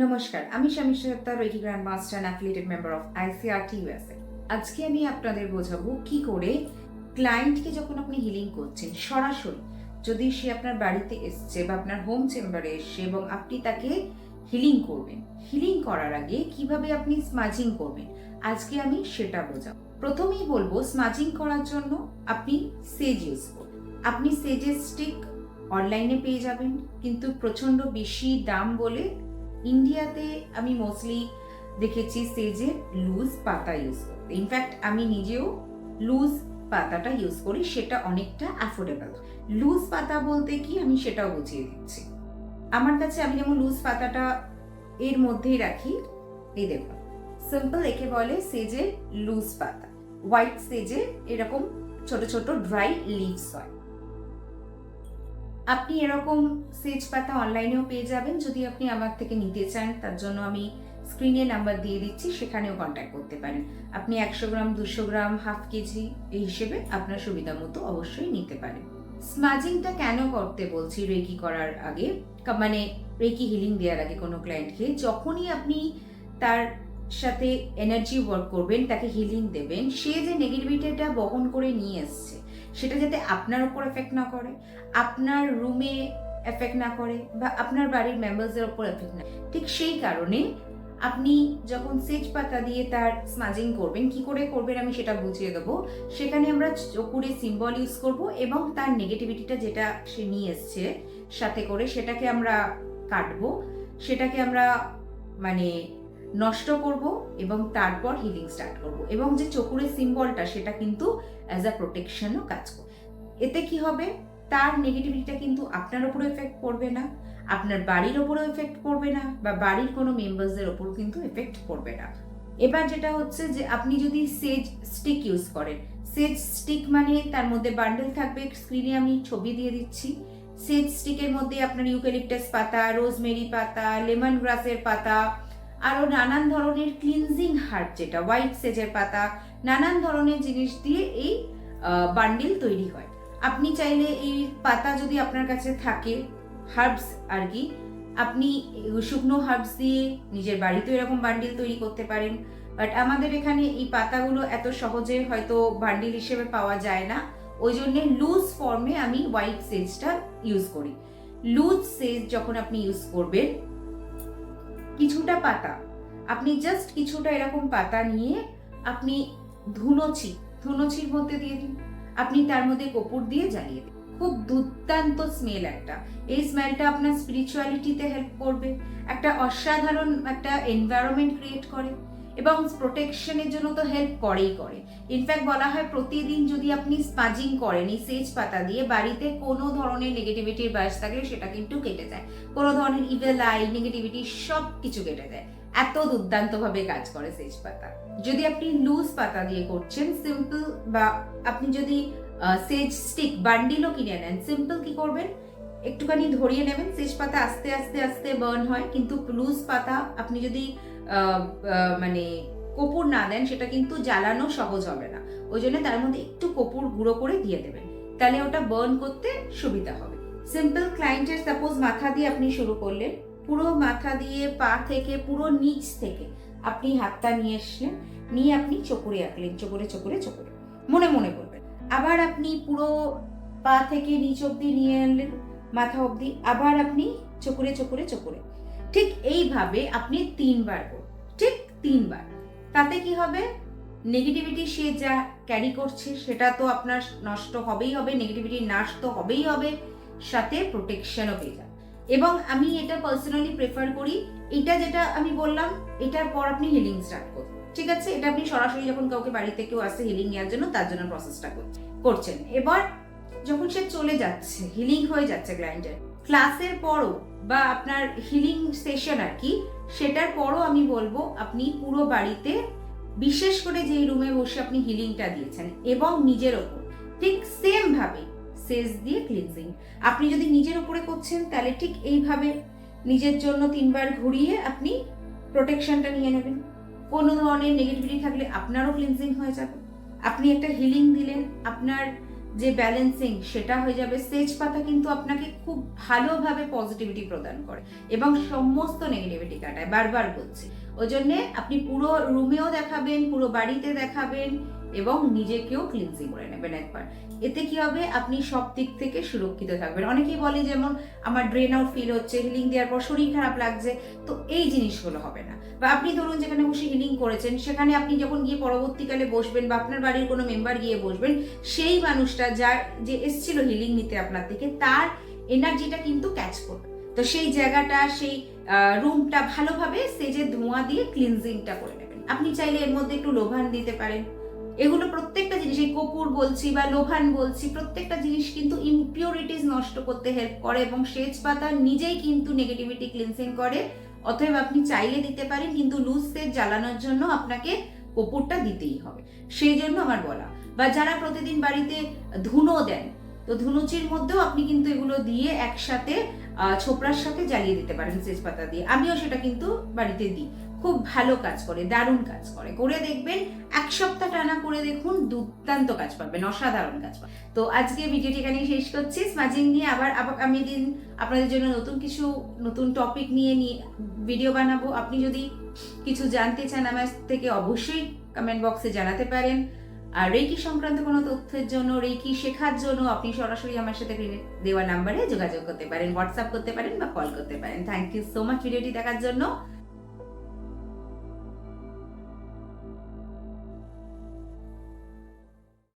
নমস্কার, আমি Shami Sattar reiki grand master affiliated member of ICRT USA আজকে আমি আপনাদের বোঝাবো কি করে ক্লায়েন্টকে যখন আপনি হিলিং করছেন, সরাসরি যদি সে আপনার বাড়িতে এসছে বা আপনার হোম চেম্বারে এসছে এবং আপনি তাকে হিলিং করবেন। হিলিং করার আগে কীভাবে আপনি স্মাজিং করবেন? আজকে আমি সেটা বোঝাবো। প্রথমেই বলব স্মাজিং করার জন্য আপনি সেজ ইউজ করুন। আপনি সেজের স্টিক অনলাইনে পেয়ে যাবেন, কিন্তু প্রচণ্ড বেশি দাম বলে ইন্ডিয়াতে আমি মোস্টলি দেখেছি সেজের লুজ পাতা ইউজ করতে। ইনফ্যাক্ট আমি নিজেও লুজ পাতাটা ইউজ করি, সেটা অনেকটা অ্যাফোর্ডেবল লুজ পাতা বলতে কি? আমি সেটাও বুঝিয়ে দিচ্ছি। আমার কাছে আমি যেমন লুজ পাতাটা এর মধ্যেই রাখি, এই দেখুন। সিম্পল একে বলে সেজের লুজ পাতা। হোয়াইট সেজে এরকম ছোট ছোট ড্রাই লিভস হয়। আপনি এরকম সেজ পাতা অনলাইনেও পেয়ে যাবেন। যদি আপনি আমার থেকে নিতে চান, তার জন্য আমি স্ক্রিনে নাম্বার দিয়ে দিচ্ছি, সেখানেও কন্ট্যাক্ট করতে পারেন। আপনি একশো গ্রাম, দুশো গ্রাম হাফ কেজি এই হিসেবে আপনার সুবিধা মতো অবশ্যই নিতে পারেন। স্মাজিংটা কেন করতে বলছি রেকি করার আগে? মানে রেকি হিলিং দেওয়ার আগে কোনো ক্লায়েন্টকে যখনই আপনি তার সাথে এনার্জি ওয়ার্ক করবেন, তাকে হিলিং দেবেন, সে যে নেগেটিভিটিটা বহন করে নিয়ে এসছে সেটা যাতে আপনার উপর এফেক্ট না করে, আপনার রুমে এফেক্ট না করে বা আপনার বাড়ির মেম্বার্সদের উপর এফেক্ট না ঠিক সেই কারণে আপনি যখন সেজ পাতা দিয়ে তার স্মাজিং করবেন, কি করে করবেন আমি সেটা বুঝিয়ে দেবো। সেখানে আমরা চকুরে সিম্বল ইউজ করব এবং তার নেগেটিভিটিটা যেটা সে নিয়ে এসছে, সাথে করে সেটাকে আমরা কাটবো। সেটাকে আমরা মানে নষ্ট করব এবং তারপর হিলিং স্টার্ট করব। এবং যে চকুরের সিম্বলটা সেটা কিন্তু অ্যাজ আ প্রোটেকশনও কাজ করবে। এতে কি হবে? তার নেগেটিভিটিটা কিন্তু আপনার উপরে এফেক্ট পড়বে না, আপনার বাড়ির ওপরেও এফেক্ট পড়বে না, বা বাড়ির কোনো মেম্বার্সদের ওপর কিন্তু এফেক্ট পড়বে না। এবার যেটা হচ্ছে যে, আপনি যদি সেজ স্টিক ইউজ করেন সেজ স্টিক মানে তার মধ্যে বান্ডেল থাকবে স্ক্রিনে আমি ছবি দিয়ে দিচ্ছি। সেজ স্টিকের মধ্যে আপনার ইউক্যালিপটাস পাতা রোজমেরি পাতা লেমন গ্রাসের পাতা আরও নানান ধরনের ক্লিনজিং হার্ট যেটা হোয়াইট সেজের পাতা, নানান ধরনের জিনিস দিয়ে এই বান্ডিল তৈরি হয়। আপনি চাইলে এই পাতা যদি আপনার কাছে থাকে হার্বস আর কি, আপনি শুকনো হার্বস দিয়ে নিজের বাড়িতেও এরকম বান্ডিল তৈরি করতে পারেন। বাট আমাদের এখানে এই পাতাগুলো এত সহজে হয়তো বান্ডিল হিসেবে পাওয়া যায় না। ওই জন্য লুজ ফর্মে আমি হোয়াইট সেজটা ইউজ করি। লুজ সেজ যখন আপনি ইউজ করবেন কিছুটা পাতা। আপনি জাস্ট কিছুটা এরকম পাতা নিয়ে আপনি ধুনোচি, ধুনোচির মধ্যে দিয়ে দিন। আপনি তার মধ্যে কপুর দিয়ে জ্বালিয়ে দিন। খুব দুর্দান্ত স্মেল একটা। এই স্মেলটা আপনার স্পিরিচুয়ালিটিতে হেল্প করবে। একটা অসাধারণ একটা এনভায়রনমেন্ট ক্রিয়েট করে। এবং প্রোটেকশনের জন্য তো হেল্প করেই করে। ইনফ্যাক্ট বলা হয় প্রতিদিন যদি আপনি স্পাজিং করেন, এই সেজ পাতা দিয়ে বাড়িতে কোনো ধরনের নেগেটিভিটির বাস থাকলে সেটা কিন্তু কেটে যায়। কোনো ধরনের ইভেল আই নেগেটিভিটি সব কিছু কেটে যায়। এত দুর্দান্তভাবে কাজ করে সেজ পাতা। যদি আপনি লুজ পাতা দিয়ে করছেন সিম্পল বা আপনি যদি সেজ স্টিক বান্ডিলও কিনে নেন সিম্পল কি করবেন? একটুখানি ধরিয়ে নেবেন সেজ পাতা আস্তে আস্তে আস্তে বার্ন হয়। কিন্তু লুজ পাতা আপনি যদি মানে কপুর না দেন, সেটা কিন্তু জ্বালানো সহজ হবে না। ওই জন্য তার মধ্যে একটু কপুর গুঁড়ো করে দিয়ে দেবেন। তাহলে ওটা বার্ন করতে সুবিধা হবে। সিম্পল ক্লায়েন্টের সাপোজ মাথা দিয়ে আপনি শুরু করলেন, পুরো মাথা দিয়ে পা থেকে, পুরো নিচ থেকে আপনি হাতটা নিয়ে আসলেন, নিয়ে আপনি চকুরে আঁকলেন, চকুরে চকুরে চকুরে। মনে মনে করবেন। আবার আপনি পুরো পা থেকে নিচ অবধি নিয়ে আনলেন, মাথা অবধি। আবার আপনি চকুরে চকুরে চকুরে। ঠিক এইভাবে আপনি তিনবার করুন। ঠিক তিনবার। তাতে কি হবে? নেগেটিভিটি সে যা ক্যারি করছে, সেটা তো আপনার নষ্ট হবেই হবে নেগেটিভিটি নাশ তো হবেই হবে, সাথে প্রোটেকশনও পেয়ে যাবে এবং আমি এটা পার্সোনালি প্রেফার করি, এটা যেটা আমি বললাম, এটার পর আপনি হিলিং স্টার্ট করুন। ঠিক আছে? এটা আপনি সরাসরি যখন কাউকে বাড়িতে কেউ আসে হিলিং নেওয়ার জন্য, তার জন্য প্রসেসটা করছেন। এবার যখন সে চলে যাচ্ছে হিলিং হয়ে যাচ্ছে ক্লায়েন্টের ক্লাসের পরও বা আপনার হিলিং সেশন আর কি, সেটার পরও আমি বলব আপনি পুরো বাড়িতে বিশেষ করে যেই রুমে বসে আপনি হিলিংটা দিয়েছেন এবং নিজের ওপর, ঠিক সেম ভাবে সেজ দিয়ে ক্লিনজিং আপনি যদি নিজের ওপরে করছেন, তাহলে ঠিক এইভাবে নিজের জন্য তিনবার ঘুরিয়ে আপনি প্রোটেকশনটা নিয়ে নেবেন। কোনো ধরনের নেগেটিভিটি থাকলে আপনারও ক্লিনজিং হয়ে যাবে। আপনি একটা হিলিং দিলেন, আপনার যে ব্যালেন্সিং সেটা হয়ে যাবে। সেচ পাতা কিন্তু আপনাকে খুব ভালোভাবে পজিটিভিটি প্রদান করে এবং সমস্ত নেগেটিভিটি কাটায়, বারবার বলছি। ওই জন্যে আপনি পুরো রুমেও দেখাবেন, পুরো বাড়িতে দেখাবেন এবং নিজেকেও ক্লিনজিং করে নেবেন একবার। এতে কি হবে? আপনি সব দিক থেকে সুরক্ষিত থাকবেন। অনেকেই বলে যেমন, আমার ড্রেন আউট ফিল হচ্ছে হিলিং দেওয়ার পর শরীর খারাপ লাগছে। তো এই জিনিসগুলো হবে না। বা আপনি ধরুন যেখানে বসে হিলিং করেছেন, সেখানে আপনি যখন গিয়ে পরবর্তীকালে বসবেন বা আপনার বাড়ির কোনো মেম্বার গিয়ে বসবেন, সেই মানুষটা যার যে এসছিল হিলিং নিতে আপনার থেকে, তার এনার্জিটা কিন্তু ক্যাচ করবে। তো সেই জায়গাটা, সেই রুমটা ভালোভাবে সেজে ধোঁয়া দিয়ে ক্লিনজিংটা করে নেবেন। আপনি চাইলে এর মধ্যে একটু লোভান দিতে পারেন। এগুলো প্রত্যেকটা জিনিস, এই কপুর বলছি বা লোভান বলছি, প্রত্যেকটা জিনিস কিন্তু ইম্পিউরিটিস নষ্ট করতে হেল্প করে এবং সেচ পাতা নিজেই কিন্তু নেগেটিভিটি ক্লিনসিং করে। অতএব আপনি চাইলে দিতে পারেন, কিন্তু লুজ সেচ জ্বালানোর জন্য আপনাকে কপুরটা দিতেই হবে। সেই জন্য আমার বলা। বা যারা প্রতিদিন বাড়িতে ধুনো দেন, তো ধুনুচির মধ্যেও আপনি কিন্তু এগুলো দিয়ে একসাথে ছোপড়ার সাথে জ্বালিয়ে দিতে পারেন তেজপাতা দিয়ে। আমিও সেটা কিন্তু বাড়িতে দিই। খুব ভালো কাজ করে, দারুণ কাজ করে। করে দেখবেন, এক সপ্তাহ টানা করে দেখুন, দুর্দান্ত কাজ পাবেন অসাধারণ কাজ পাবেন তো আজকে ভিডিওটি এখানেই শেষ করছি। স্মাজিং নিয়ে আবার আমি দিন আপনাদের জন্য নতুন কিছু, নতুন টপিক নিয়ে নিয়ে ভিডিও বানাবো। আপনি যদি কিছু জানতে চান আমার থেকে, অবশ্যই কমেন্ট বক্সে জানাতে পারেন। আর রেকি সংক্রান্ত কোনো তথ্যের জন্য রেকি শেখার জন্য আপনি সরাসরি আমার সাথে দেওয়া নাম্বারে যোগাযোগ করতে পারেন হোয়াটসঅ্যাপ করতে পারেন বা কল করতে পারেন। থ্যাংক ইউ সো মাচ ভিডিওটি দেখার জন্য।